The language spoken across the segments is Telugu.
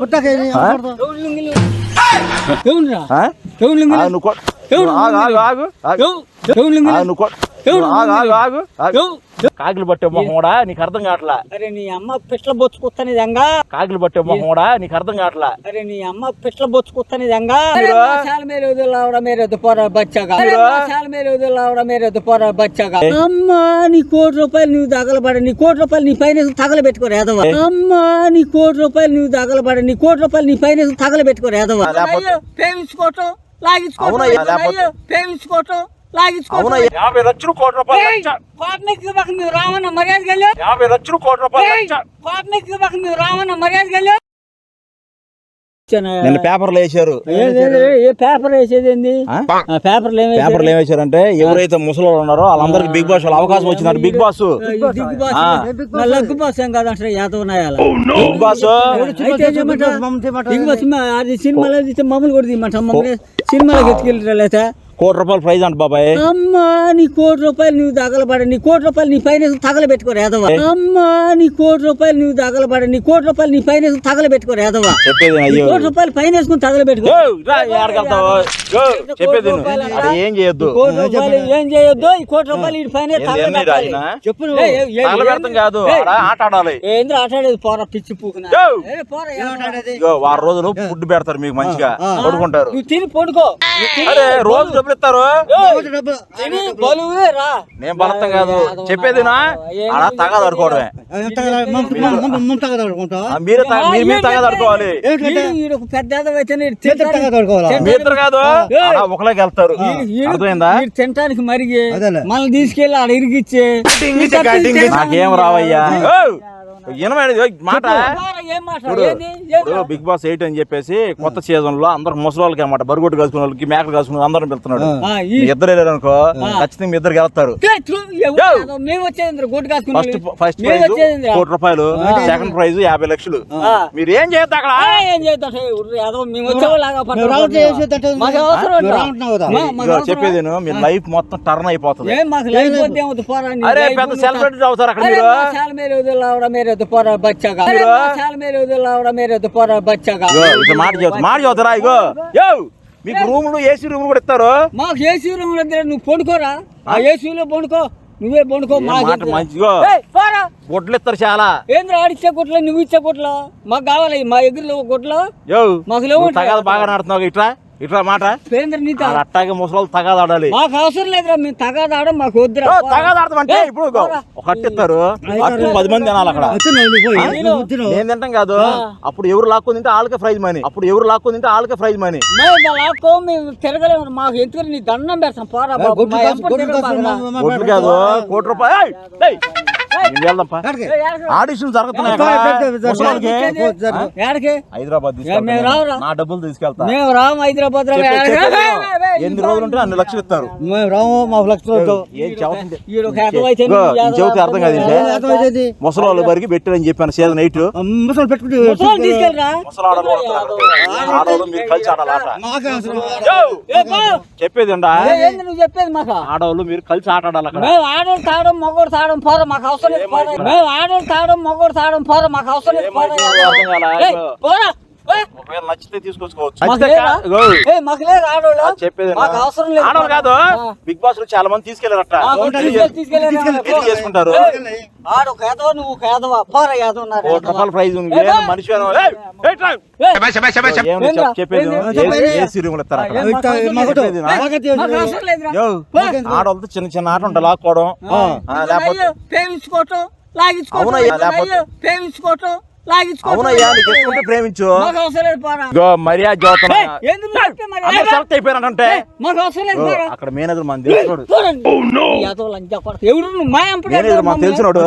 పుట్టక ఎవరు లుంగిలు? ఎవరురా? ఆ? ఎవరు లుంగిలు? ఆగు, నువ్వు కొ- ఎవరు నువ్వు ఆగు, ఆగు, ఆగు, ఆగు. ఎవరు? ఎవరు లుంగిలు? ఆగు, నువ్వు కొ- ఎవరు నువ్వు ఆగు, ఆగు, ఆగు, ఆగు. ఎవరు? కాకిలు పట్టే మొహమోడా నీకు అర్థం కావట్లా అరే నీ అమ్మ పిట్ల బొచ్చుకొస్తాని దంగా కాకిలు పట్టే మొహమోడా నీకు అర్థం కావట్లా అరే నీ అమ్మ పిట్ల బొచ్చుకొస్తాని దంగా మీరు? సాల మేరే వదిలావడ మేరే దుపోరా బచ్చగా మీరు? సాల మేరే వదిలావడ మేరే దుపోరా బచ్చగా అమ్మా నీ కోటి రూపాయలు నువ్వు తగలబడ నీ కోటి రూపాయలు నీ పైన తగలబెట్టుకోరు ఏదవా అమ్మా నీ కోటి రూపాయలు నువ్వు తగలబడ నీ కోటి రూపాయలు నీ పైన తగలబెట్టుకోరు ఏదవా లేకపోతే- ప్రేమించుకోవటం లాగించుకోవటం ప్రేమించుకోవటం లాగించుకోవటం అవునా యాభై లక్షలు కోటి రూపాయలు ఏయ్, లక్ష. కోపనికి ఇవ్వక నువ్వు రావన్న మర్యాద గెలు యాభై లక్షలు కోటి రూపాయలు లక్ష. కోపనికి ఇవ్వక నువ్వు రావన్న మర్యాద గెలు నిన్న పేపర్లు వేసారు ఏ పేపర్ వేసేది ఏంది? ఆ? ఆ పేపర్లు ఏమి పేపర్లు ఏం వేశారంటే ఎవరైతే ముసలి ఉన్నారో వాళ్ళందరికి బిగ్ బాస్ వాళ్ళ అవకాశం వచ్చిందంట. Big boss. దిగ్గు బాస్ ఏం కాదంటారు యాదవ్ నాయాల. Big boss. ఏమంటారు? దిగ్గు బాస్ అది సినిమాలో మమ్మల్ని కూడా సినిమాలోకి ఎత్తుకెళ్ళి కోటి రూపాయలు ప్రైజ్ అంట బాబాయ్. అమ్మా నీ కోటి రూపాయలు నువ్వు తగలబడ నీ కోటి రూపాయలు నీ పైన తగలబెట్టుకోరు ఏదవా అమ్మా నీ కోటి రూపాయలు నువ్వు తగలబడ నీ కోటి రూపాయలు నీ పైన తగలబెట్టుకోరు ఏదవా చెప్పేది కోటి రూపాయలు పైన వేసుకుని తగలబెట్టుకో. చెప్పేది ఏం చేయొద్దు. కోటి రూపాయలు ఏం చేయొద్దు? ఈ కోటి రూపాయలు ఈ పైన? చెప్పు కాదు ఆడ ఆట ఆడాలి. ఏంద్ర ఆటాడేది పోరా పిచ్చి పూకునా? వారం రోజులు ఫుడ్ పెడతారు మీకు మంచిగా. పడుకుంటారు. నువ్వు తిని పడుకో. రోజు డబ్బులు ఇస్తారు తిని బలువే రా. నేను బలతం కాదు. చెప్పేది నా ఆడ తగాదు ఆడుకోవడమే ఆ, మీరే మీరు మీరు తగాదు ఆడుకోవాలి ఈడు- ఈడు ఒక పెద్ద ఎదవైతే నీడు చేతులు తింటానికి- తగదాడుకోవాలా? తింటానికి- మీ ఇద్దరు కాదు. ఒకలేకి వెళ్తారు అర్థమైందా? తినటానికి మరిగి. మనల్ని తీసుకెళ్ళి ఆడ ఇరిగిచ్చే నాకేం రావయ్యా? ఏయ్, మాట? పోరా, ఏం మాట చూడు, ఏంది? ఏంది? ఇప్పుడు బిగ్ బాస్ ఎయిట్ అని చెప్పేసి కొత్త సీజన్లో అందరు ముసలి అన్నమాట బరిగొట్టు కాసుకునే వాళ్ళకి మేకలు కాసుకునే అందరం వెళ్తున్నాడు ఇద్దరు వెళ్ళారు అనుకో ఖచ్చితంగా మీ ఇద్దరు వెళ్తారు ఏ, త్రు, ఎవరు యో. కాదు, మేము వచ్చేది గొడ్డు కాసుకుని ఫస్ట్ ఫస్ట్ ప్రైజ్ కోటి రూపాయలు సెకండ్ ప్రైజ్ యాభై లక్షలు. మీరు ఏం చేయొద్దు అక్కడ? అవసరం చెప్పేది మీ లైఫ్ మొత్తం టర్న్ అయిపోతుంది. అరే పెద్ద? సెలబ్రిటీ అవుతారు అక్కడ మీరు. ఇట్లా మాట చెబుతా మాట చెబుతారా ఇగో. యో మీకు రూములు ఏసీ రూములు కూడా ఇస్తారు? మాకు ఏసీ రూమ్ దగ్గర నువ్వు పండుకోరా? ఆ? ఏసీలో పండుకో నువ్వే పండుకో మాట? మంచిగో. గుడ్లు ఇస్తారు చాలా. ఏంద్ర ఆడిచ్చే గుట్లు నువ్వు ఇచ్చే గుట్లు మాకు కావాలి మా ఎగురులో గుట్లు మాకు లేవు బాగా నడుతున్నావు ఇట్లా ఇట్లా మాట? అట్టాగే ముసలి తగాద ఆడాలి మాకు అవసరం లేదురా మేము తగాదాడం మాకు వద్దురా. ఇప్పుడు. ఒక అట్టు ఇస్తారు. అట్టు పది మంది తినాలి అక్కడ. నేను తింటాం కాదు. అప్పుడు ఎవరు లాక్కొని తింటే వాళ్ళకే ప్రైజ్ మనీ అప్పుడు ఎవరు లాక్కొని తింటే వాళ్ళకే ప్రైజ్ మనీ లాక్కో మేము తిరగలేము. మాకు ఎందుకు నీ దండం పెడతాం? పోరా బాబు. కాదు కోటి రూపాయలు. ఆడిషన్ జరుగుతున్నాయి. హైదరాబాద్. నా డబ్బులు తీసుకెళ్తా. మేము రాము హైదరాబాద్ ఎన్ని రోజులు ఉంటే అన్ని లక్షలు ఇస్తారు. మేము రాము మాకు లక్షలు చెబితే అర్థం కాదు. ముసలి వాళ్ళ వరకు పెట్టారని చెప్పాను సీజన్ ఎయిట్. ముసలు పెట్టుకుంటే ఆడవాళ్ళు. చెప్పేది ఉండా ఏ, ఏంది నువ్వు చెప్పేది మాకు? ఆడవాళ్ళు మీరు కలిసి ఆట ఆడాలి ఆడోడు తాగడం మగోడు తాగడం పోరా మాకు అవసరం లేదు పోరా మేము ఆడోడు తాగడం మగోడు తాగడం పోరా మాకు అవసరం లేదు పోరా. ఒకవేళ నచ్చితే తీసుకొచ్చుకోవచ్చు. మాకు లేదా? చెప్పేది? మాకు అవసరం లేదు. ఆడవాళ్ళు కాదు. బిగ్ బాస్లో చాలా మంది తీసుకెళ్ళారట. చేసుకుంటారు. ఆడు ఒక నువ్వు ఒక కోటి రూపాయల ప్రైజ్ ఉంది. మనిషి. ఆడవాళ్ళతో చిన్న చిన్న ఆట ఉంటాయి. లాక్కోవడం. ఆ, లేకపోతే ప్రేమించుకోవటం లాగించుకోవటం. ప్రేమించుకోవటం. ఉంటే ప్రేమించు. మర్యాద పోరా. అక్కడ మేనేజర్ మన తెలుసుడు పోరండి. ఈ యాదవ లంజా కొడక. ఎవరు నువ్వు? మా ఎంపటి నేనే ఇది మాకు మమ్మల్ని? తెలిసినోడు.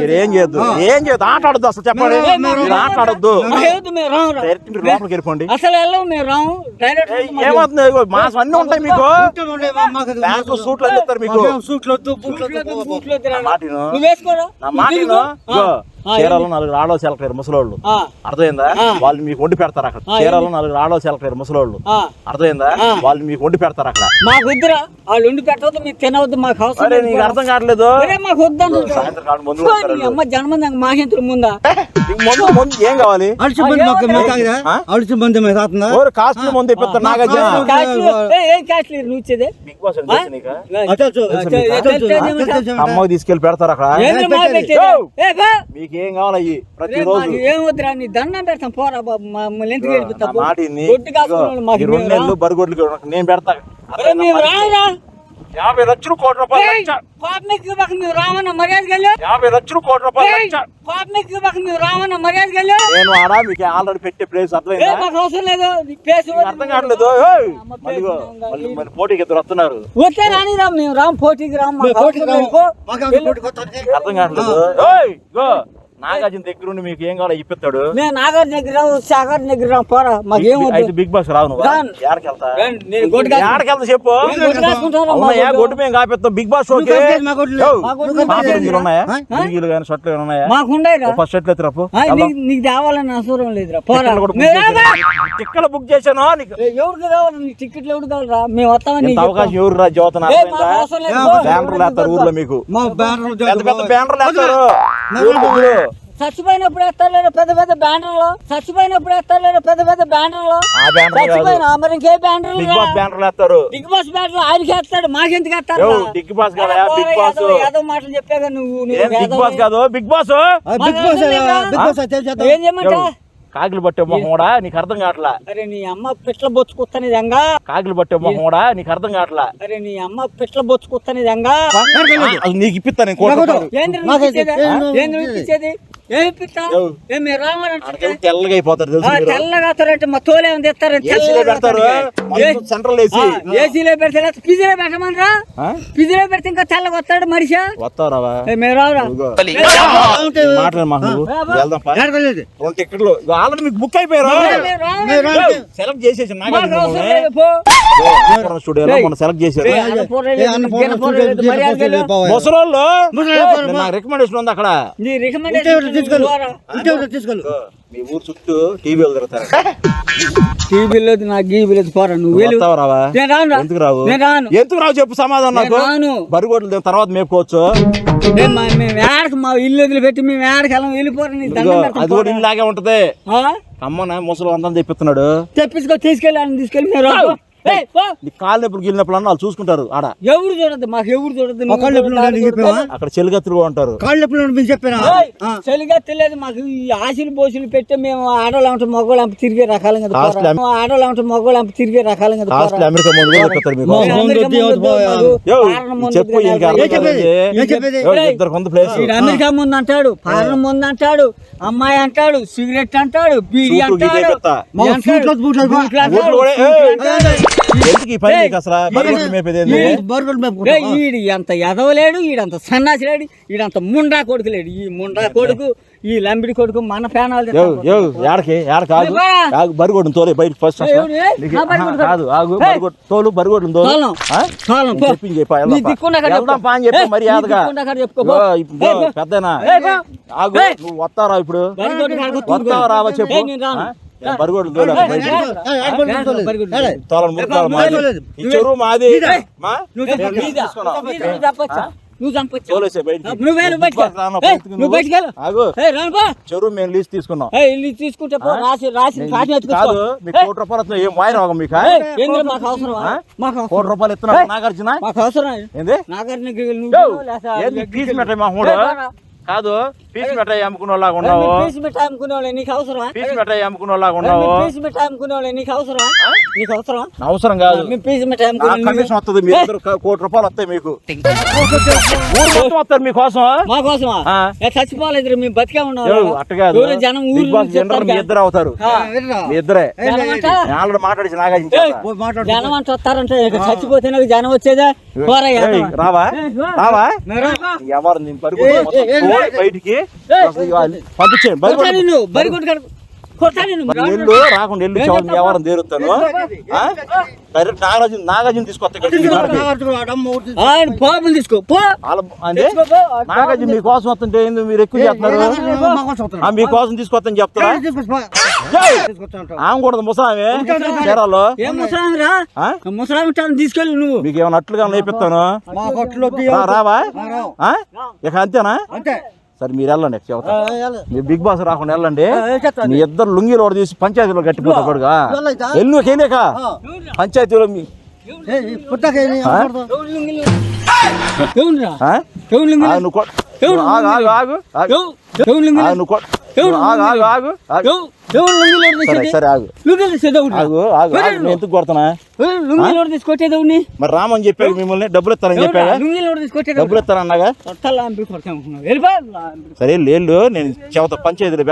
మీరు ఏం చేయొద్దు. ఏం చేయొద్దు. ఆట ఆడొద్దు అసలు చెప్పండి మీరు ఆట ఆడొద్దు లోపలికి వెళ్ళిపోండి. అసలు ఏమవుతుంది? మాసం అన్ని ఉంటాయి మీకు. బ్యాంకు సూట్లు అని చెప్తారు మీకు. సూట్లు వద్దు బూట్లు. నువ్వు వేసుకోరా నా మాట చీరాలో నలుగురు ఆడో సెలక్టర్ ముసలోళ్ళు అర్థమైందా. వాళ్ళు మీకు వండి పెడతారు అక్కడ చీరాలో నలుగురు ఆడో సెలక్టర్ ముసలోళ్ళు. అర్థమైందా. వాళ్ళు మీకు వండి పెడతారు అక్కడ మాకు వద్దురా వాళ్ళు ఉండి పెట్టవద్దు మీకు తినవద్దు మాకు అవసరం నీకు. అర్థం కావట్లేదు మాకు మందు అమ్మ జన్మదిన మాహింతుల ముందా మందు మందు ఏం కావాలి అడిచి తాగుతుందా ఓరు కాస్ట్లీ మందు ఇప్పిస్తారు నాగార్జున ఏ, కాస్ట్లీ నువ్వు ఇచ్చేది. అమ్మకి తీసుకెళ్ళి పెడతారు అక్కడ యో! ఏ, కావాలి ప్రతిరోజు ఏం వద్దురా నీ దండం పెడతాం. పోరా బాబు మమ్మల్ని ఎందుకు నా గెలిపిస్తావు మాట ఇన్ని. ఒడ్డు కాసుకున్న వాళ్ళు ఇదిగో, మాకు ఈ రెండు నెలలు బరిగొడ్లు నేను పెడతా. యాభై లక్షలు కోటి రూపాయలు. కోపమికి మర్యాద యాభై లక్షలు రూపాయలు. కోపమికి మర్యాద నేను ఆడ? మీకు ఆల్రెడీ పెట్టే ప్లేస్ అర్థమైందా? మాకు అవసరం లేదు. అర్థం కావట్లేదు. పోటీకి ఇద్దరు వస్తున్నారు. రాని రామ్ మేము రామ్ పోటీకి రామ్ పోటీకి. రాము. అర్థం కావట్లేదు. నాగార్జున దగ్గర ఉండి మీకు ఏం కావాలో ఇప్పిస్తాడు. మేము నాగార్జున దగ్గర సాగర్ దగ్గర పోరా మాకు ఏం అయితే బిగ్ బాస్ రావు నువ్వు. వెళ్తా? నేను వెళ్తా చెప్పు. నేను గొడ్డు మేము కాపిస్తాం బిగ్ బాస్ ఉన్నాయా? కానీ షర్ట్లు ఉన్నాయా? మాకు ఉండేరా ఫస్ట్ షర్ట్లు ఎత్తురాపు నీకు తేవాలని అవసరం లేదురా. పోరా. టిక్కెట్లు బుక్. చేశాను. టిక్కెట్లు నీకు ఎవరికి కావాలి నీకు టికెట్లు ఎవరికి కావాలరా మేము వస్తామని అవకాశం ఎవరు రా జ్యోతన. బ్యానర్లు వేస్తారు ఊర్లో మీకు. పెద్ద. బ్యానర్లు వేస్తారు. చచ్చిపోయినప్పుడు వేస్తారు పెద్ద పెద్ద బ్యానర్లు? చచ్చిపోయినప్పుడు వేస్తారు లేదా పెద్ద పెద్ద బ్యానర్లు? బ్యానర్ చచ్చిపోయినా? మరి ఇంకే బ్యానర్లు బిగ్ బాస్ బ్యానర్లు వేస్తారు. బిగ్ బాస్ బ్యానర్లు ఆయనకి వేస్తాడు మాకెందుకు వేస్తారు? బిగ్ బాస్ కదా, బిగ్ బాస్. ఏదో మాటలు చెప్పాగా నువ్వు బిగ్ బాస్ కాదు? Big boss? ఆ, బిగ్ బాస్ బిగ్ బాస్. ఏం చేయమంటా? కాకిలు పట్టే మొహమోడా నీకు అర్థం కావట్లా? అరే నీ అమ్మ పిట్ల బొచ్చుకొత్తని దంగా కాకిలు పట్టే మొహమోడా నీకు అర్థం కావట్లా? అరే నీ అమ్మ పిట్ల వెళ్ళదు. అది నీకు ఇప్పిస్తా తెల్లగా అయిపోతారు మా తోలే ఏసీలో పెడతారు. Central AC. ఏసీలో పెట్టమనరా పెడితే ఇంకా తెల్లగా వస్తాడు మనిషి. మేము రావురా? మాకు టికెట్లు ఆల్రెడీ బుక్ అయిపోయారు. సెలెక్ట్ చేసేసి. స్టూడియోలో చేశారు. రికమెండేషన్ ఉంది అక్కడ. నీ ఉంటే రికమెండేషన్ మీ ఊరు చుట్టూ టీవీలు తిరుగుతారు. టీవీ లేదు నాకు గీవీ లేదు పోరా నువ్వు రావా? నేను రాను రా. ఎందుకు రావు? నేను రాను. ఎందుకు రావు చెప్పు సమాధానం నాకు? నేను రాను. బరిగొడ్లు దిగిన తర్వాత మేపుకోవచ్చు. నేను మా- మేము ఏడకి మా ఇల్లు వదిలిపెట్టి మేము ఏడకి వెళ్ళం వెళ్ళిపోరా నీ అది కూడా పోరా. ఇలాగే ఉంటది. ఆ? అమ్మన ముసలు అందరం తెప్పిస్తున్నాడు. తెప్పించుకో తీసుకెళ్ళి తీసుకెళ్ళి రావు. నీ కాళ్ళు నొప్పులు గిల్లినప్పుడు అన్న వాళ్ళు చూసుకుంటారు ఆడ. ఎవరు చూడద్దు? మాకు ఎవరు చూడద్దు? చెప్పావా? అక్కడ చెలిగత్తులుగా ఉంటారు. కాళ్ళు ఎప్పుడు మీకు చెప్పానా? ఆ. చలిగా తెలియదు మాకు ఈ ఆశలు బోసులు పెట్టి మేము ఆడవాళ్ళు అంటే మగవాళ్ళు అంత తిరిగే రకాలం కదా. ఆడవాళ్ళు అంటే మగవాళ్ళు అంత తిరిగే రకాలం కదా. అమెరికా అమెరికా ముందు అంటాడు పాలన ముందు అంటాడు అమ్మాయి అంటాడు సిగరెట్ అంటాడు బీడీ అంటాడు. ఎందుకు ఈ పని నీకు అసలు మేపేది? ఈడు ఎంత ఎదవలేడు ఈడంత సన్నాసి లేడు ఈడంత ముండా కొడుకు లేడు ఈ ముండా కొడుకు ఈ లంబిడి కొడుకు మన ఫ్యానాలు ఏడకి ఆగు. ఆగు తోలే బయట ఫస్ట్ కాదు ఆగు తోలు. చెప్పింది చెప్పా, పా. అని. చెప్పి పో. పెద్దనా. ఆగు. నువ్వు వస్తారా ఇప్పుడు. వస్తావా రావా చెప్పు ఈ చెరువు మాది. లీజ్. చెరువు మేము లీజ్ తీసుకున్నాం. ఇల్లు తీసుకుంటే. రాసి రాసి కాసిన ఎత్తుకొచ్చుకో. కాదు మీ కోటి రూపాయలు వస్తున్నాయి. ఏం వాయి రోగం మీకు ఏయ్, ఏందిరా మాకు అవసరమా? ఆ? మాకు అవసరం. కోటి రూపాయలు ఇస్తున్నా నాగార్జున? మాకు అవసరం. ఏంది. కాదు పీస్ మిఠాయి అమ్ముకునే వాళ్ళగా ఏయ్, ఉన్నావు పీసు మిఠాయి అమ్ముకునే వాళ్ళు నీకు అవసరమా? పీస్ మిఠాయి అమ్ముకునే వాళ్ళగా ఏయ్, ఉన్నావు పీసు మిఠాయి అమ్ముకునే వాళ్ళు నీకు అవసరమా? నీకు అవసరమా? నా అవసరం కాదు. మేము పీసు మిఠాయి అమ్ముకునే కమిషన్ వస్తుంది మీ ఇద్దరు క- కోటి రూపాయలు వస్తాయి మీకు. ఊరు మొత్తం వస్తారు మీకోసం మా. ఏ, చచ్చిపోలేదు మేము బతికే ఉన్నాం అట్ట కాదు. ఊరు జనం ఊరు మీ ఇద్దరు అవుతారు. మీ ఇద్దరే. ఆల్రెడీ మాట్లాడి నాగార్జున. జనం అంట వస్తారంటే చచ్చిపోతే నాకు జనం వచ్చేదా. రావా. రావా. ఎవరు నేను ఏయ్, బయటికి. పంపించేయండి మరి ఎల్లు రాకుండా ఎల్లు చెవులు ఎవరు తీరుతాను? డైరెక్ట్ నాగార్జున నాగార్జున తీసుకొస్తా ఇక్కడికి ఈ వాడికి. ఆయన బాబుని తీసుకో. అంటే నాగార్జున మీకోసం వస్తుంటే ఏంది మీరు ఎక్కువ చేస్తున్నారు? ఆ, మీకోసం తీసుకొస్తాను చెప్తారా! ఆమె కూడా ముసలామే. చీరాల్లో ఏం ముసలామి. తీసుకెళ్ళి నువ్వు. మీకు ఏమైనా అట్లుగా నేర్పిస్తాను రావా? ఇక అంతేనా? అంతే. సరే మీరు వెళ్ళండి మీరు బిగ్ బాస్ రాకుండా వెళ్ళండి. మీ ఇద్దరు లుంగీలు ఒకటి తీసి పంచాయతీలో కట్టిపోతా కొడుగా వెళ్ళైతా? ఎల్లు కేలేక పంచాయతీలో మీ నువ్వు ఆగు, ఎందుకు కొడుతున్నా? ఎవరు లింగులు ఎవరు తీసుకొచ్చేది ఎవరిని? మరి రామని చెప్పాడు మిమ్మల్ని డబ్బులు ఇస్తానని ఎవరు తీసుకొచ్చేది డబ్బులు ఇస్తానన్నాగా. సరే లేళ్ళు నేను చెబుతా పంచాయతీలో